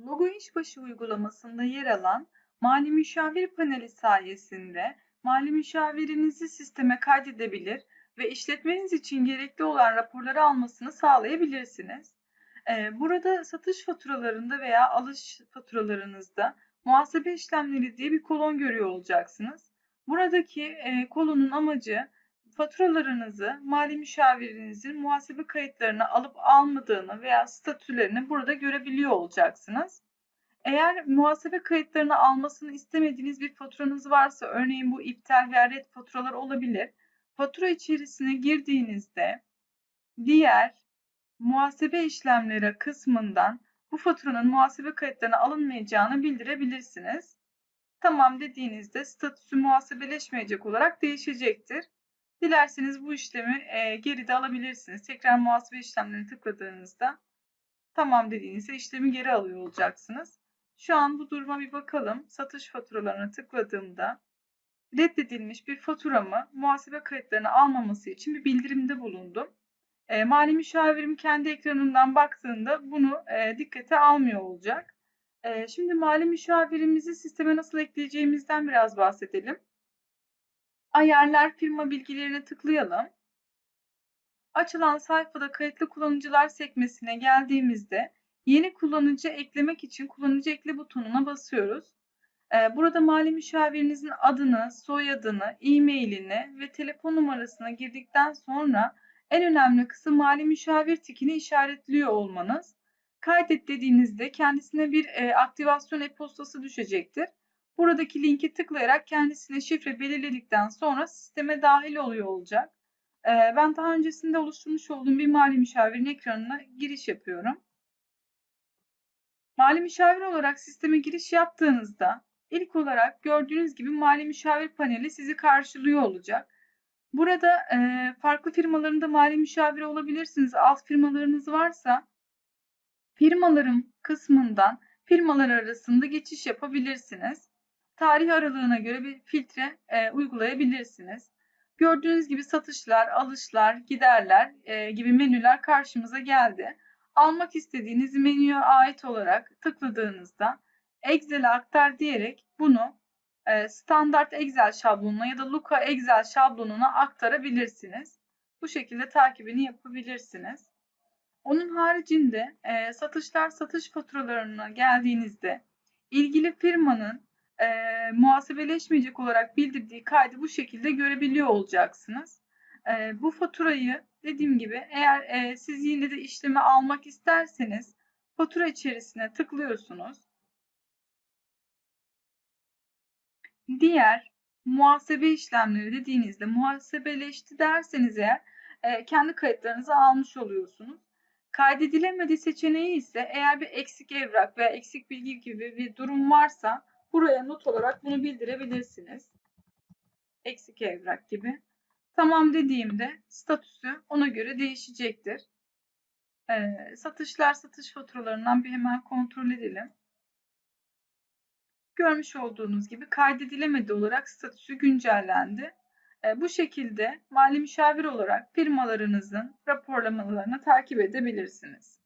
Logo İşbaşı uygulamasında yer alan Mali Müşavir paneli sayesinde mali müşavirinizi sisteme kaydedebilir ve işletmeniz için gerekli olan raporları almasını sağlayabilirsiniz. Ee, burada satış faturalarında veya alış faturalarınızda muhasebe işlemleri diye bir kolon görüyor olacaksınız. Buradaki e, kolonun amacı faturalarınızı mali müşavirinizin muhasebe kayıtlarını alıp almadığını veya statülerini burada görebiliyor olacaksınız. Eğer muhasebe kayıtlarını almasını istemediğiniz bir faturanız varsa, örneğin bu iptal veya red faturalar olabilir. Fatura içerisine girdiğinizde diğer muhasebe işlemleri kısmından bu faturanın muhasebe kayıtlarına alınmayacağını bildirebilirsiniz. Tamam dediğinizde statüsü muhasebeleşmeyecek olarak değişecektir. Dilerseniz bu işlemi e, geride alabilirsiniz. Tekrar muhasebe işlemlerini tıkladığınızda tamam dediğinizde işlemi geri alıyor olacaksınız. Şu an bu duruma bir bakalım. Satış faturalarına tıkladığımda reddedilmiş bir faturamı muhasebe kayıtlarını almaması için bir bildirimde bulundum. E, mali müşavirim kendi ekranından baktığında bunu e, dikkate almıyor olacak. E, şimdi mali müşavirimizi sisteme nasıl ekleyeceğimizden biraz bahsedelim. Ayarlar firma bilgilerine tıklayalım. Açılan sayfada kayıtlı kullanıcılar sekmesine geldiğimizde yeni kullanıcı eklemek için kullanıcı ekle butonuna basıyoruz. Ee, burada mali müşavirinizin adını, soyadını, e-mailini ve telefon numarasını girdikten sonra en önemli kısım mali müşavir tikini işaretliyor olmanız. Kaydet dediğinizde kendisine bir e, aktivasyon e-postası düşecektir. Buradaki linki tıklayarak kendisine şifre belirledikten sonra sisteme dahil oluyor olacak. Ee, ben daha öncesinde oluşturmuş olduğum bir mali müşavirin ekranına giriş yapıyorum. Mali müşavir olarak sisteme giriş yaptığınızda ilk olarak gördüğünüz gibi mali müşavir paneli sizi karşılıyor olacak. Burada e, farklı firmalarında mali müşavir olabilirsiniz. Alt firmalarınız varsa firmalarım kısmından firmalar arasında geçiş yapabilirsiniz tarih aralığına göre bir filtre e, uygulayabilirsiniz. Gördüğünüz gibi satışlar, alışlar, giderler e, gibi menüler karşımıza geldi. Almak istediğiniz menüye ait olarak tıkladığınızda Excel'e aktar diyerek bunu e, standart Excel şablonuna ya da Luca Excel şablonuna aktarabilirsiniz. Bu şekilde takibini yapabilirsiniz. Onun haricinde e, satışlar satış faturalarına geldiğinizde ilgili firmanın muhasebeleşmeyecek olarak bildirdiği kaydı bu şekilde görebiliyor olacaksınız. E, bu faturayı dediğim gibi eğer e, siz yine de işlemi almak isterseniz fatura içerisine tıklıyorsunuz. Diğer muhasebe işlemleri dediğinizde muhasebeleşti derseniz eğer e, kendi kayıtlarınızı almış oluyorsunuz. Kaydedilemedi seçeneği ise eğer bir eksik evrak veya eksik bilgi gibi bir durum varsa Buraya not olarak bunu bildirebilirsiniz. Eksik evrak gibi. Tamam dediğimde statüsü ona göre değişecektir. Ee, satışlar satış faturalarından bir hemen kontrol edelim. Görmüş olduğunuz gibi kaydedilemedi olarak statüsü güncellendi. Ee, bu şekilde mali müşavir olarak firmalarınızın raporlamalarını takip edebilirsiniz.